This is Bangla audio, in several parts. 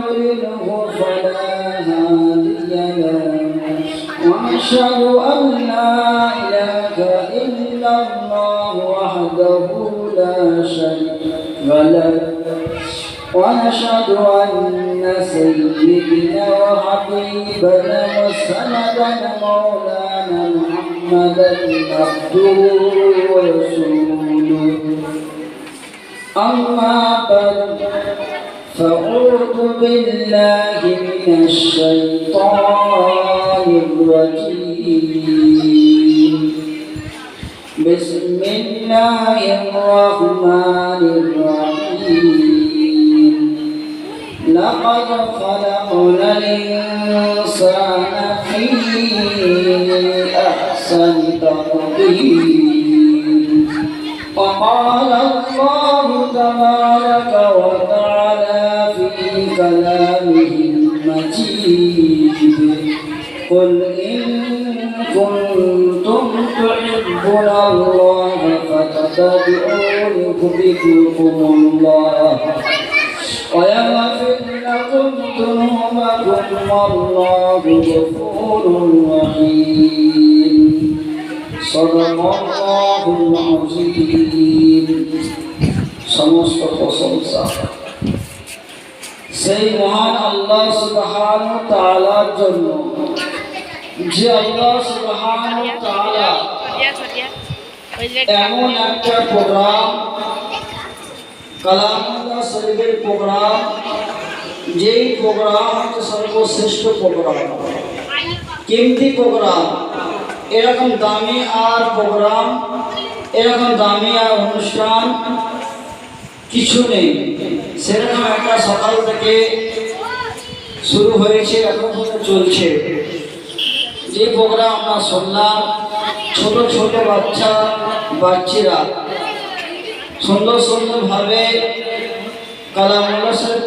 يضلله فلا هادي له ونشهد أن لا إله إلا الله وحده لا شريك له. ونشهد أن سيدنا وحبيبنا وسندنا مولانا محمدا عبده ورسوله. أما بعد بالله من الشيطان الرجيم. بسم الله الرحمن الرحيم. لقد خلقنا الإنسان في أحسن تقويم وقال الله تبارك وتعالى كنتم تحبون الله فاتبعوني يحببكم الله ويغفر لكم ذنوبكم والله غفور رحيم صدق الله العظيم সমস্ত প্রশংসা সেই মহান আল্লাহ সুবহান তাআলার জন্য যে আল্লাহ সুবহানাহু ওয়া তাআলা এমন একটা প্রোগ্রাম, কালামুল্লাহ শরীফের প্রোগ্রাম, যেই প্রোগ্রাম হচ্ছে সর্বশ্রেষ্ঠ প্রোগ্রাম। কিমতি প্রোগ্রাম? এরকম দামি আর প্রোগ্রাম, এরকম দামি আর অনুষ্ঠান কিছু নেই। সেরকম একটা সকাল থেকে শুরু হয়েছে, এখন চলছে। যে প্রোগ্রাম আমরা শুনলাম, ছোট ছোট বাচ্চা, বাচ্চারা। সুন্দর সুন্দর ভাবে সাহেব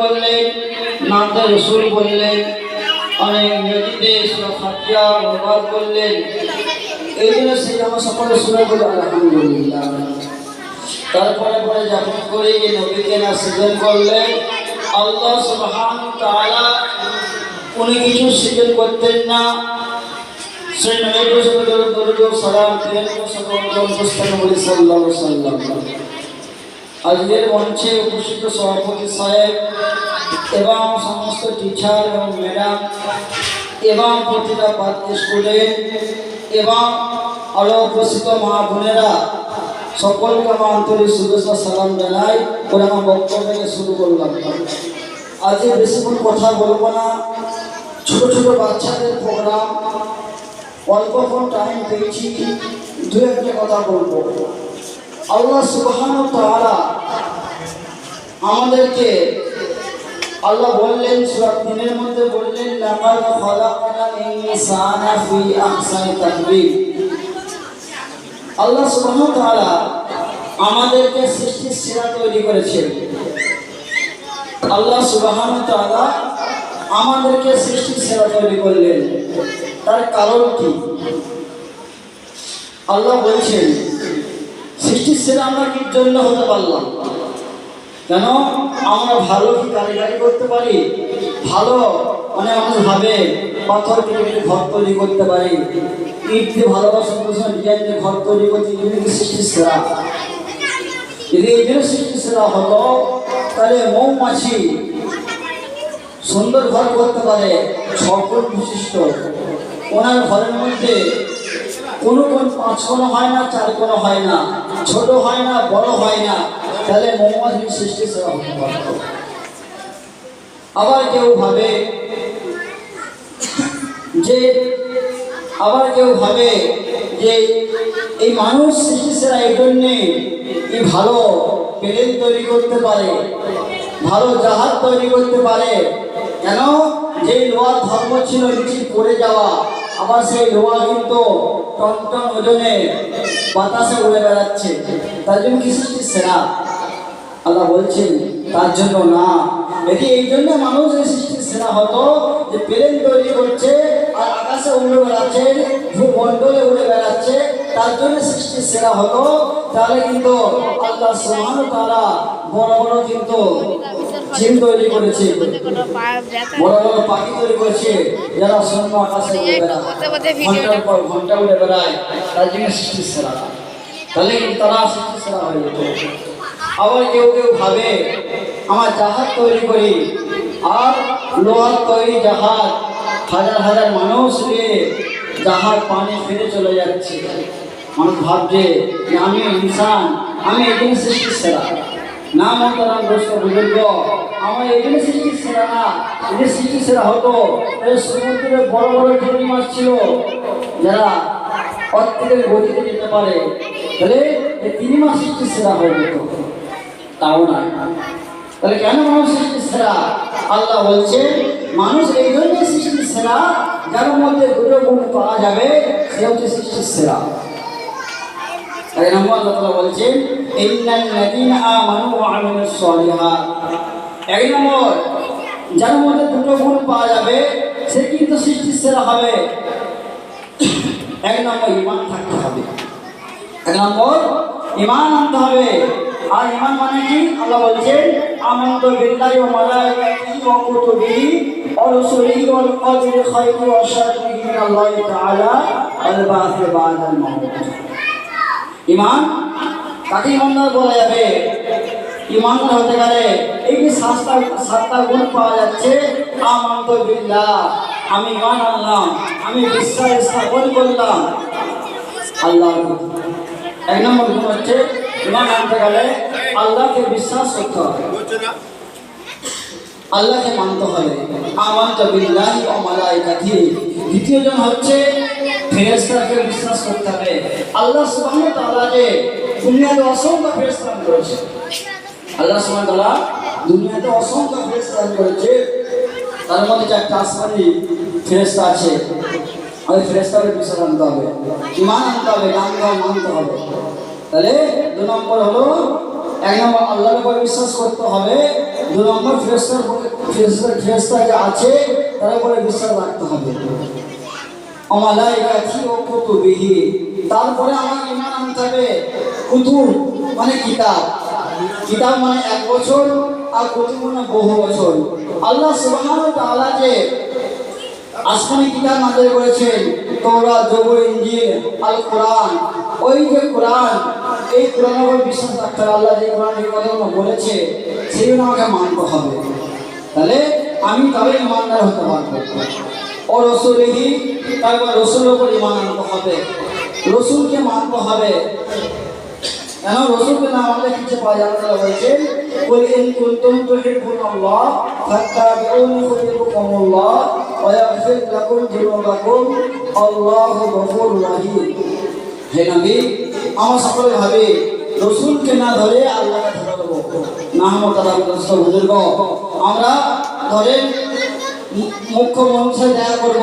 করলেন রসুল বললেন, অনেক সকলে তারপরে পরে যখন করে নবীকে না করলেন, আল্লাহ সুবহান তাআলা উনি কিছু সৃজন করতেন না। সেই নবীর সাল্লাল্লাহু আলাইহি আজকের মঞ্চে উপস্থিত সভাপতি সাহেব এবং সমস্ত টিচার এবং ম্যাডাম এবং প্রতিটা বাদ্য স্টুডেন্ট এবং আরও উপস্থিত মা বোনেরা সকলকে আমার আন্তরিক শুভেচ্ছা, সালাম জানাই করে আমার বক্তব্যকে শুরু করলাম। আজকে বেশিক্ষণ কথা বলব না। ছোট ছোট বাচ্চাদের প্রোগ্রাম অল্পক্ষণ টাইম পেয়েছি দু একটা কথা বলব। আল্লাহ সুবহান তাআলা আমাদেরকে আল্লাহ বললেন সূরা তিনের মধ্যে বললেন, লাকাদ খালাকনাল ইনসানা ফি আহসানি তাকবীর আল্লাহ সুবহান তাআলা আমাদেরকে সৃষ্টির সেরা তৈরি করেছেন। আল্লাহ সুবহান তাআলা আমাদেরকে সৃষ্টির সেরা তৈরি করলেন। তার কারণ কি? আল্লাহ বলছেন সৃষ্টির সেরা আমরা কি জন্য হতে পারলাম। কেন? আমরা ভালো কি কারিগরি করতে পারি? ভালো মানে মানুষ ভাবে পাথর কেটে ঘর তৈরি করতে পারি। ইট দিয়ে ভালোবাসা সুন্দর ডিজাইন দিয়ে ঘর তৈরি করতে এগুলো সৃষ্টির সেরা যদি জন্য সৃষ্টির সেরা হতো, তাহলে মৌমাছি সুন্দর ঘর করতে পারে ছকল বিশিষ্ট। ওনার ঘরের মধ্যে কোনো কোন পাঁচ কোনো হয় না, চার কোনো হয় না, ছোট হয় না, বড় হয় না, তাহলে মৌমাছির সৃষ্টি আবার কেউ ভাবে যে, আবার কেউ ভাবে যে এই মানুষ সৃষ্টি সেরা এই জন্যে এই ভালো প্লেন তৈরি করতে পারে, ভালো জাহাজ তৈরি করতে পারে, কেন? যে লোহার ধর্ম ছিল নিচে পড়ে যাওয়া আবার সেই লোহা কিন্তু টন ওজনে বাতাসে উড়ে বেড়াচ্ছে। তার জন্য কি সৃষ্টি? সেরা। আল্লাহ বলছেন, তার জন্য না। এটি এই জন্য মানুষ এই সৃষ্টির সেরা হতো যে প্লেন তৈরি করছে আর আকাশে উড়ে বেড়াচ্ছে, ভূমণ্ডলে উড়ে বেড়াচ্ছে। তার জন্য সৃষ্টির সেরা হতো। তাহলে কিন্তু আল্লাহ সুবহান তারা বড় বড় কিন্তু জিন তৈরি করেছে। বড় বড় পাখি তৈরি করেছে। যারা শূন্য আকাশে ঘণ্টার পর ঘণ্টা উড়ে বেড়ায়। তার জন্য সৃষ্টির সেরা। তাহলে কিন্তু তারা সৃষ্টির সেরা হয়ে যেত। আবার কেউ কেউ ভাবে, আমার জাহাজ তৈরি করি। আর লোহার তৈরি জাহাজ, হাজার হাজার মানুষ নিয়ে জাহাজ পানি ফিরে চলে যাচ্ছে। মানুষ ভাবছে যে, আমি ইনসান, আমি একদিন সৃষ্টির সেরা। না মন্তারাম দোষ বুজুর্গ আমার এখানে সৃষ্টি সেরা না এদের সৃষ্টি সেরা হতো। এই সমুদ্রে বড় বড় চিংড়ি মাছ ছিল। যারা প্রত্যেকের গতিতে যেতে পারে, তাহলে এই তিন মাস সৃষ্টি সেরা হয়ে যেত। তাও না। তাহলে কেন মানুষ সৃষ্টি সেরা? আল্লাহ বলছে, মানুষ এই জন্যই সৃষ্টি সেরা, যার মধ্যে দুটো গুণ পাওয়া যাবে, সে হচ্ছে সৃষ্টির সেরা। এক নম্বর আল্লাহ আমিলুস সালিহাত। এক নম্বর, যার মধ্যে দুটো গুণ পাওয়া যাবে, সে কিন্তু সৃষ্টির সেরা হবে। এক নম্বর ইমান থাকতে হবে। এক নম্বর ইমান আনতে হবে। আর ইমান মানে কি? আল্লাহ বলছেন, আমানতু বিল্লাহি ওয়া মালাইকাতিহি ওয়া কুতুবিহি ওয়া রুসুলিহি ওয়াল কদরি খায়রি ওয়া শাররিহি মিন আল্লাহি তাআলা ওয়াল বা'থি বা'দাল মাউত। ইমান? কাকে ইমানদার বলা যাবে। ইমানদার হতে গেলে এই যে সাতটা সাতটা গুণ পাওয়া যাচ্ছে আমি ইমান আনলাম, আমি বিশ্বাস স্থাপন করলাম। আল্লাহ এক নম্বর গুণ হচ্ছে, ইমান আনতে গেলে আল্লাহকে বিশ্বাস করতে হবে। আল্লাহকে মানতে হবে। আমান্ত বিল্লাহি ও মালাইকাতিহি। দ্বিতীয় জন হচ্ছে ফেরেশতাকে বিশ্বাস করতে হবে। আল্লাহ সুবহানাহু ওয়া তাআলা দুনিয়াতে অসংখ্য ফেরেশতা করেছে। আল্লাহ সুবহানাহু ওয়া তাআলা দুনিয়াতে অসংখ্য ফেরেশতা করেছে। তার মধ্যে চারটা আসমানি ফেরেশতা আছে, ওই ফেরেশতাকে বিশ্বাস আনতে হবে ইমান আনতে হবে জানতে হবে মানতে হবে। তাহলে দু নম্বর হলো, এক নম্বর আল্লাহর উপর বিশ্বাস করতে হবে, দু নম্বর ফেরেস্তার ফেরেস্তা ফেরেস্তা যে আছে, তার উপরে বিশ্বাস রাখতে হবে। অমালাইকাথি ও কুতুবিহি। তারপরে আমাকে ইমান আনতে হবে। কুতুব মানে কিতাব। কিতাব মানে এক বছর আর কুতুব মানে বহু বছর। আল্লাহ সুবহানাহু ওয়া তাআলা যে আসমানি কিতাব নাজিল করেছেন তোরা জবর ইঞ্জিল আল কোরআন ওই যে কোরআন, এই কোরআনের উপর বিশ্বাস রাখতে আল্লাহ যে কোরআন এই কথাগুলো বলেছে সেগুলো আমাকে মানতে হবে। তাহলে আমি তবে ইমানদার হতে পারব। ও রসুলহি তারপর রসুলের উপর ইমান হবে। রসুলকে মানতে হবে। কেন? রসুলকে না মানলে কিছু পাওয়া যাবে তারা বলছে বলি ইন কুনতুম তুহিব্বুন আল্লাহ ফাত্তাবিউনি ইউহিব্বুকুম আল্লাহ ওয়া ইয়াগফির আমার সকলে ভাবে, রসুলকে না ধরে আল্লাহকে ধরে না হমতারা হুজুরগ আমরা ধরেন মুখ্য মানুষের দেখা করব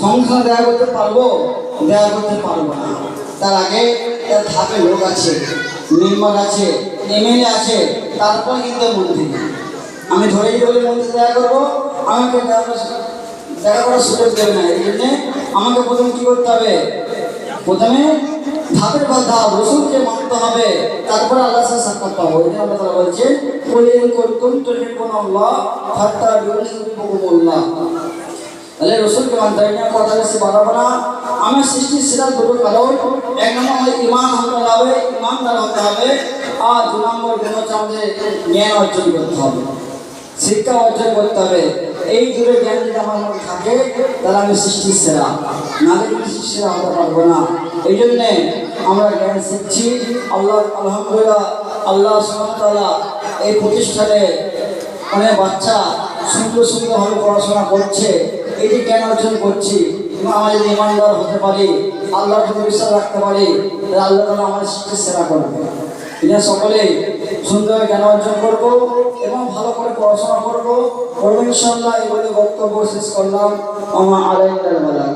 সংসার দেখা করতে পারব দেখা করতে পারব না। তার আগে তার ধাপে লোক আছে মেম্বার আছে, এমএলএ আছে, তারপর কিন্তু মন্ত্রী। আমি ধরেই বলে, মন্ত্রী দেখা করব, আমাকে দেখা করার- সুযোগ দেবে না। এই জন্যে আমাকে প্রথম কী করতে হবে? প্রথমে ধাপের পর ধাপ রসুলকে মানতে হবে, তারপরে আল্লাহ সাক্ষাৎ পাবো। জন্য আল্লাহ তাআলা বলছেন কুলিন কুনতুম তুহিব্বুনা আল্লাহ ইউহিব্বুকুমুল্লাহ তাহলে রসুলকে মানতে হবে কথা বেশি বাড়াবো না। আমার সৃষ্টির সেরা দুটো কারণ, এক নম্বর আমাদের ইমান হতে হবে ইমানদার হতে হবে, আর দু নম্বর গুণ হচ্ছে আমাদের জ্ঞান অর্জন করতে হবে, শিক্ষা অর্জন করতে হবে। এই দুটো জ্ঞান যদি আমার মধ্যে থাকে, তাহলে আমি সৃষ্টির সেরা। সৃষ্টির সেরা হতে পারব না। এই জন্যে আমরা জ্ঞান শিখছি। আল্লাহ, আলহামদুলিল্লাহ, আল্লাহ সুমতাল্লাহ এই প্রতিষ্ঠানে অনেক বাচ্চা সুন্দর সুন্দরভাবে পড়াশোনা করছে। যে জ্ঞান অর্জন করছি। আমরা যদি ইমানদার হতে পারি, আল্লাহর প্রতি বিশ্বাস রাখতে পারি, তাহলে আল্লাহ তালা আমাদের সৃষ্টির সেরা করবে এটা সকলেই সুন্দর জ্ঞান অর্জন করব এবং ভালো করে পড়াশোনা করব। ইনশাল্লাহ এই বলে বক্তব্য শেষ করলাম। আমার বেলা